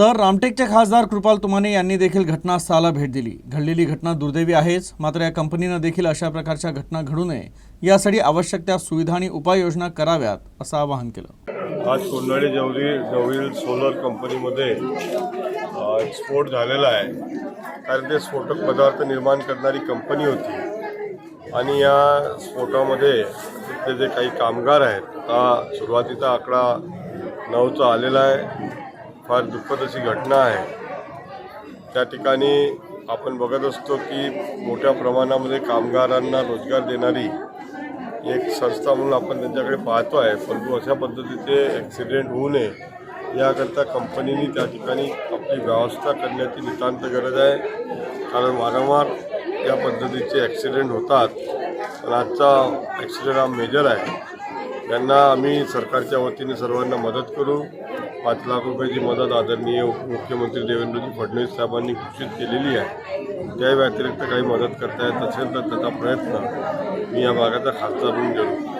तर रामटेकचे खासदार कृपाल तुमाने यांनी देखील घटनास्थळाला भेट दिली. घडलेली घटना दुर्दैवी आहेच मात्र या कंपनीनं देखील अशा प्रकारच्या घटना घडू नये यासाठी आवश्यक त्या सुविधा आणि उपाययोजना कराव्यात असं आवाहन केलं. आज कोंडाळी जवळी जवळील सोलर कंपनीमध्ये स्फोट झालेला आहे. कारण ते स्फोटक पदार्थ निर्माण करणारी कंपनी होती. आणि या स्फोटामध्ये तिथले जे काही कामगार आहेत हा सुरुवातीचा आकडा नऊचा आलेला आहे. फार दुःखद अशी घटना आहे. त्या ठिकाणी आपण बघत असतो की मोठ्या प्रमाणामध्ये कामगारांना रोजगार देणारी एक संस्था म्हणून आपण त्यांच्याकडे पाहतो आहे. परंतु अशा पद्धतीचे ॲक्सिडेंट होऊ नये याकरता कंपनीने त्या ठिकाणी आपली व्यवस्था करण्याची नितांत गरज आहे. कारण वारंवार या पद्धतीचे ॲक्सिडेंट होतात. पण आजचा ॲक्सिडेंट हा मेजर आहे. त्यांना आम्ही सरकारच्या वतीने सर्वांना मदत करू. पाच लाख रुपयाची मदत आदरणीय मुख्यमंत्री देवेंद्रजी फडणवीस साहेबांनी घोषित केलेली आहे. त्या व्यतिरिक्त काही मदत करता येत असेल तर त्याचा प्रयत्न मी या भागाचा खासदार म्हणून करू.